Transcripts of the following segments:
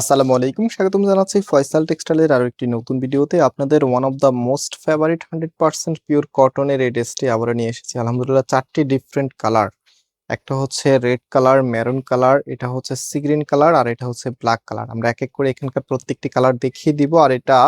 আসসালামু আলাইকুম, স্বাগতম জানাচ্ছি ফয়সাল টেক্সটাইলের আরও একটি নতুন ভিডিওতে। আপনাদের one of the most favourite hundred percent pure কটনের এই ড্রেসটি আবার নিয়ে এসেছি। আলহামদুলিল্লাহ, চারটি ডিফারেন্ট কালার একটা হচ্ছে রেড কালার মেরুন কালার এটা হচ্ছে সি গ্রিন কালার আর এটা হচ্ছে ব্ল্যাক কালার আমরা এক এক করে এখানকার প্রত্যেকটি কালার দেখিয়ে দিব, আর এটা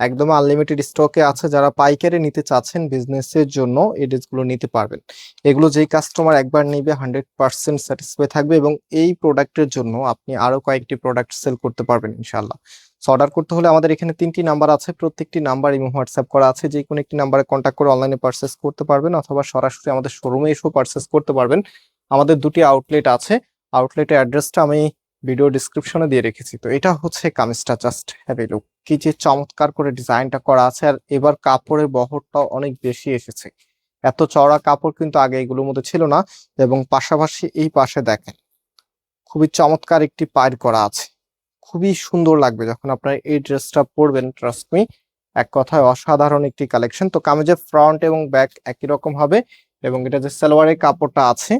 একদম আনলিমিটেড স্টকে আছে, যারা পাইকারি নিতে চাচ্ছেন বিজনেসের জন্য এই ড্রেসগুলো নিতে পারবেন। এগুলো যেই কাস্টমার একবার নিবে হান্ড্রেড পার্সেন্ট স্যাটিসফাই থাকবে এবং এই প্রোডাক্টের জন্য আপনি আরও কয়েকটি প্রোডাক্ট সেল করতে পারবেন ইনশাল্লাহ সো অর্ডার করতে হলে আমাদের এখানে তিনটি নাম্বার আছে, প্রত্যেকটি নাম্বার এবং হোয়াটসঅ্যাপ করা আছে। যে কোনো একটি নাম্বারে কন্ট্যাক্ট করে অনলাইনে পারচেস করতে পারবেন অথবা সরাসরি আমাদের শোরুমে এসেও পারচেস করতে পারবেন। আমাদের দুটি আউটলেট আছে আউটলেটের অ্যাড্রেসটা আমি ভিডিও ডিসক্রিপশনে দিয়ে রেখেছি। তো এটা হচ্ছে কামিজটা জাস্ট হ্যাভ লুক কি যে চমৎকার করে ডিজাইনটা করা আছে, আর এবার কাপড়ের বহরটাও অনেক বেশি এসেছে। এত চওড়া কাপড় কিন্তু আগে এগুলোর মধ্যে ছিল না, এবং পাশাপাশি এই পাশে দেখেন, খুবই চমৎকার একটি পায়ের করা আছে। খুবই সুন্দর লাগবে যখন আপনার এই ড্রেসটা পরবেন ট্রাস্ট মি এক কথায় অসাধারণ একটি কালেকশন তো কামিজের ফ্রন্ট এবং ব্যাক একই রকম হবে, এবং এটা যে সালোয়ারের কাপড়টা আছে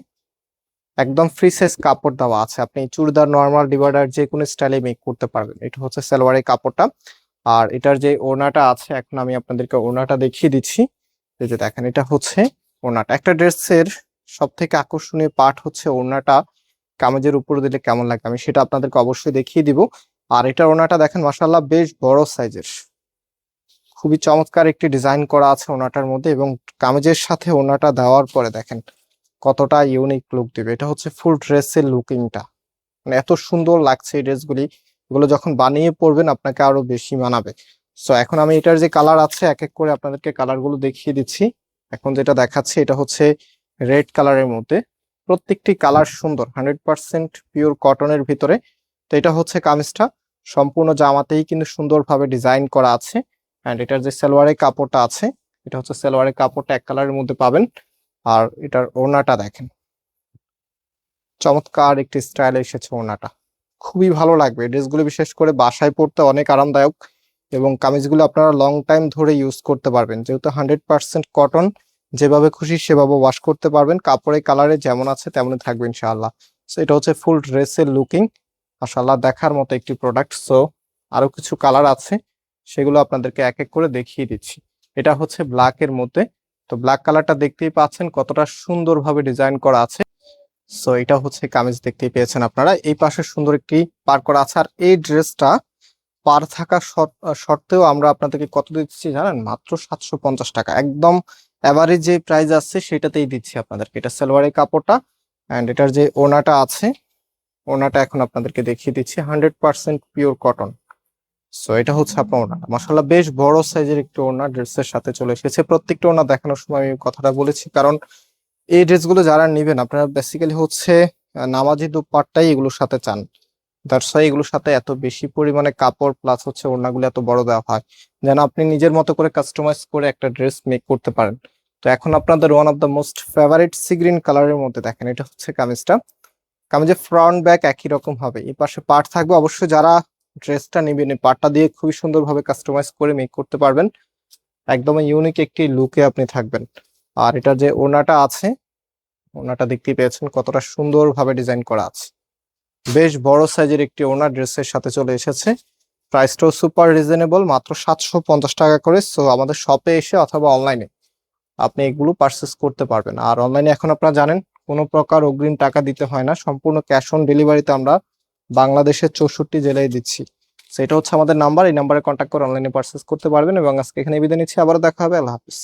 একদম ফ্রি সাইজ কাপড় দেওয়া আছে। আপনি চুড়িদার নর্মাল ডিভাইডার যে কোনো স্টাইলে মেক করতে পারবেন। এটা হচ্ছে সালোয়ারের কাপড়টা। আর এটার যে ওড়নাটা আছে, এখন আমি আপনাদেরকে ওড়নাটা দেখিয়ে দিচ্ছি। এই যে দেখেন, এটা হচ্ছে ওড়নাটা। একটা ড্রেসের সব থেকে আকর্ষণীয় পার্ট হচ্ছে ওড়নাটা। কামেজের উপর দিলে কেমন লাগে আমি সেটা আপনাদেরকে অবশ্যই দেখিয়ে দিব। আর এটার ওড়নাটা দেখেন মাসাল্লাহ বেশ বড় সাইজের খুবই চমৎকার একটি ডিজাইন করা আছে ওনাটার মধ্যে এবং কামেজের সাথে ওনাটা দেওয়ার পরে দেখেন কতটা ইউনিক লুক দিবে। এটা হচ্ছে ফুল ড্রেসের লুকিংটা মানে এত সুন্দর লাগছে এই ড্রেসগুলি এগুলো যখন বানিয়ে পরবেন, আপনাকে আরও বেশি মানাবে। সো এখন আমি এটার যে কালার আছে, এক এক করে আপনাদেরকে কালারগুলো দেখিয়ে দিচ্ছি। এখন যেটা দেখাচ্ছি, এটা হচ্ছে রেড কালারের মধ্যে। প্রত্যেকটি কালার সুন্দর হান্ড্রেড পার্সেন্ট পিওর কটনের ভিতরে। তো এটা হচ্ছে কামিজটা। সম্পূর্ণ জামাতেই কিন্তু সুন্দরভাবে ডিজাইন করা আছে। অ্যান্ড এটার যে সালোয়ারের কাপড়টা আছে, এটা হচ্ছে সালোয়ারের কাপড়টা এক কালারের মধ্যে পাবেন। আর এটার ওড়নাটা দেখেন। চমৎকার একটি স্টাইল এসেছে ওড়নাটা। খুবই ভালো লাগবে। ড্রেসগুলো বিশেষ করে বাসায় পরতে অনেক আরামদায়ক এবং কামিজগুলো আপনারা লং টাইম ধরে ইউজ করতে পারবেন। যেহেতু হান্ড্রেড পার্সেন্ট কটন যেভাবে খুশি সেভাবে ওয়াশ করতে পারবেন। কাপড়ের কালারে যেমন আছে তেমনই থাকবে ইনশাআল্লাহ। সো এটা হচ্ছে ফুল ড্রেসের লুকিং মাশাআল্লাহ, দেখার মতো একটি প্রোডাক্ট সো আরও কিছু কালার আছে, সেগুলো আপনাদেরকে এক এক করে দেখিয়ে দিচ্ছি। এটা হচ্ছে ব্ল্যাকের মধ্যে তো ব্ল্যাক কালারটা দেখতেই পাচ্ছেন কতটা সুন্দরভাবে ডিজাইন করা আছে। সো এটা হচ্ছে কামিজ দেখতেই পেয়েছেন আপনারা। এই পাশে সুন্দর একটি পার করা আছে। আর এই ড্রেসটা পার থাকা শর্তেও আমরা আপনাদেরকে কত দিচ্ছি জানেন? মাত্র সাতশো পঞ্চাশ টাকা। একদম এভারেজ যে প্রাইস আছে সেটাতেই দিচ্ছি আপনাদেরকে। এটা সালোয়ারের কাপড়টা অ্যান্ড এটার যে ওনাটা আছে ওনাটা এখন আপনাদেরকে দেখিয়ে দিচ্ছি। Hundred percent pure cotton so এটা হচ্ছে আপনার ওনাটা মাসাল্লাহ বেশ বড় সাইজের একটি ওনা ড্রেসের সাথে চলে এসেছে। প্রত্যেকটা ওনা দেখানোর সময় আমি কথাটা বলেছি, কারণ এই ড্রেসগুলো যারা নেবেন, আপনারা বেসিক্যালি হচ্ছে নামাজি দুপাট্টাই এগুলোর সাথে চান। ওয়াই এগুলোর সাথে এত বেশি পরিমাণে কাপড় প্লাস হচ্ছে ওড়নাগুলো এত বড় দেওয়া হয়। যেন আপনি নিজের মতো করে কাস্টমাইজ করে একটা ড্রেস মেক করতে পারেন। তো এখন আপনাদের one of the most favourite sea green কালারের মধ্যে দেখেন, এটা হচ্ছে কামিজটা। কামিজের ফ্রন্ট ব্যাক একই রকম হবে। এই পাশে পার্ট থাকবে। অবশ্যই যারা ড্রেসটা নেবেন, এই পার্টটা দিয়ে খুবই সুন্দরভাবে কাস্টমাইজ করে মেক করতে পারবেন। একদম ইউনিক একটি লুকে আপনি থাকবেন। আর এটা যে ওনাটা আছে ওনাটা দেখতেই পেয়েছেন কতটা সুন্দরভাবে ডিজাইন করা আছে। বেশ বড় সাইজের একটি ওনার ড্রেসের সাথে চলে এসেছে। প্রাইসটাও সুপার রিজনেবল মাত্র সাতশো পঞ্চাশ টাকা করে। সো আমাদের শপে এসে অথবা অনলাইনে আপনি এগুলো পারচেস করতে পারবেন। আর অনলাইনে এখন আপনারা জানেন, কোনো প্রকার অগ্রিম টাকা দিতে হয় না। সম্পূর্ণ ক্যাশ অন ডেলিভারিতে আমরা বাংলাদেশের চৌষট্টি জেলায় দিচ্ছি। সেটা হচ্ছে আমাদের নাম্বার এই নাম্বারে কন্ট্যাক্ট করে অনলাইনে পারচেস করতে পারবেন এবং আজকে এখানে বিদায় নিচ্ছি। আবারও দেখা হবে, আল্লাহ হাফিজ।